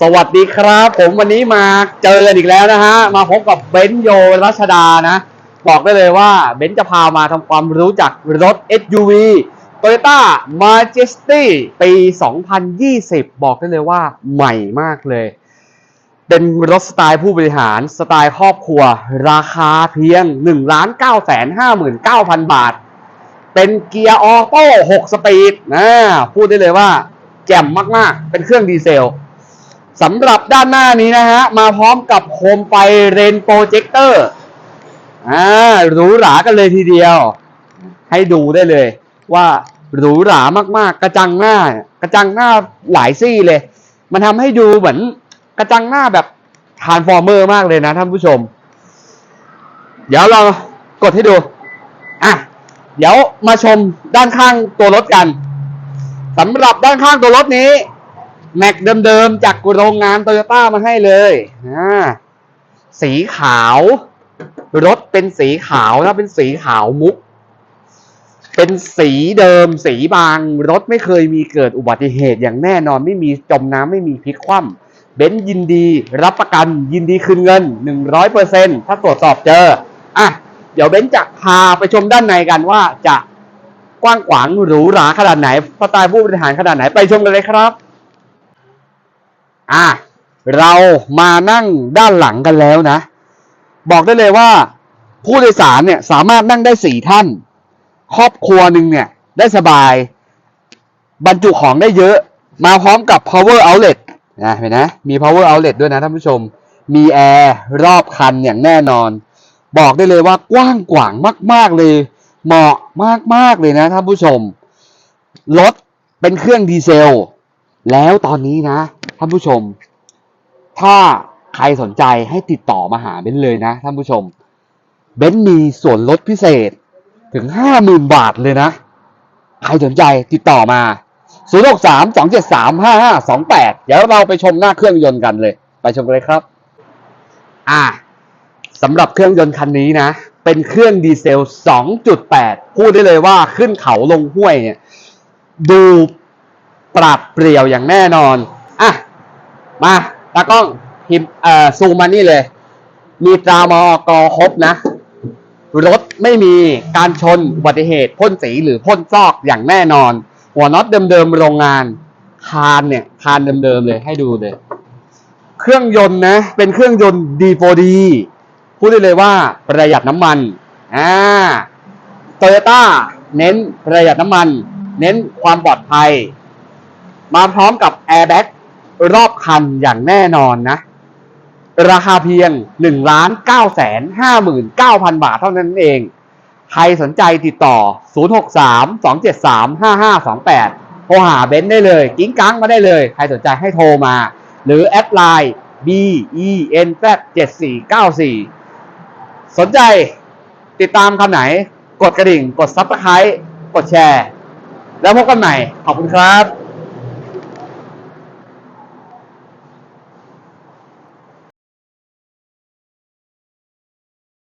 สวัสดีครับ ผมวันนี้มาเจอกันอีกแล้วนะฮะ มาพบกับเบนโยรัชดานะ บอกได้เลยว่าเบนจะพามาทำความรู้จักรถ SUV Toyota Majesty ปี 2020 บอกได้เลยว่าใหม่มากเลย เป็นรถสไตล์ผู้บริหารสไตล์ครอบครัว ราคาเพียง 1 9 5 9 0 0 0 บาท เป็นเกียร์ออโต้6สปีดนะพูดได้เลยว่าแจ่มมากๆ เป็นเครื่องดีเซล สำหรับด้านหน้านี้นะฮะ มาพร้อมกับโคมไฟเรนโปรเจคเตอร์อ่าหรูหรากันเลยทีเดียว ให้ดูได้เลย ว่าหรูหรามากๆ กระจังหน้า กระจังหน้าหลายซี่เลย มันทำให้ดูเหมือนกระจังหน้าแบบทานฟอร์เมอร์มากเลยนะท่านผู้ชม เดี๋ยวเรากดให้ดูอะเดี๋ยวมาชมด้านข้างตัวรถกันสำหรับด้านข้างตัวรถนี้ แม็กเดิมๆ จากโรงงานโตโยต้ามาให้เลยอ่าสีขาว รถเป็นสีขาวนะเป็นสีขาวมุก เป็นสีเดิม สีบาง รถไม่เคยมีเกิดอุบัติเหตุอย่างแน่นอนไม่มีจมน้ำไม่มีพลิกคว่ำเบนซ์ยินดีรับประกันยินดีคืนเงิน 100%ถ้าตรวจสอบเจออะเดี๋ยวเบนซ์จะพาไปชมด้านในกันว่าจะกว้างขวางหรูหราขนาดไหนสไตล์ผู้บริหารขนาดไหนไปชมกันเลยครับ อะเรามานั่งด้านหลังกันแล้วนะ บอกได้เลยว่า ผู้โดยสารเนี่ยสามารถนั่งได้สี่ท่าน ครอบครัวหนึ่งเนี่ยได้สบาย บรรจุของได้เยอะ มาพร้อมกับ power outlet นะเห็นไหมมี power outlet ด้วยนะท่านผู้ชม มีแอร์รอบคันอย่างแน่นอน บอกได้เลยว่ากว้างขวางมาก ๆเลย เหมาะมาก ๆ เลยนะท่านผู้ชม รถเป็นเครื่องดีเซล แล้วตอนนี้นะ ท่านผู้ชม ถ้าใครสนใจให้ติดต่อมาหาเบนเลยนะท่านผู้ชม เบนมีส่วนลดพิเศษถึงห้าหมื่นบาทเลยนะ ใครสนใจติดต่อมา 0 6 3 2 7 3 5 5 2 8 เดี๋ยวเราไปชมหน้าเครื่องยนต์กันเลย ไปชมกันเลยครับ อ่าสำหรับเครื่องยนต์คันนี้นะ เป็นเครื่องดีเซล 2.8 พูดได้เลยว่าขึ้นเขาลงห้วยเนี่ย ดูปราดเปรียวอย่างแน่นอน มาตากล้องพิมพ์เอ่อซูมมานี่เลย มีตรามอกครบนะ รถไม่มีการชนอุบัติเหตุพ่นสีหรือพ่นซอกอย่างแน่นอน หัวน็อตเดิมๆโรงงาน คานเนี่ยคานเดิมๆเลยให้ดูเลย เครื่องยนต์นะ เป็นเครื่องยนต์ D4D พูดได้เลยว่าประหยัดน้ำมันอ่าโตโยต้าเน้นประหยัดน้ำมัน เน้นความปลอดภัย มาพร้อมกับแอร์แบ็ก รอบคันอย่างแน่นอนนะ ราคาเพียง1ล้าน9แสน59,000 บาทเท่านั้นเอง ใครสนใจติดต่อ 063 273 5528 โทรหาเบนซ์ได้เลย กิ้งกังมาได้เลย ใครสนใจให้โทรมา หรือแอดไลน์ B E N Z 7494 สนใจติดตามคำไหน กดกระดิ่ง กดซับสไครต์กดแชร์ แล้วพบกันใหม่ ขอบคุณครับ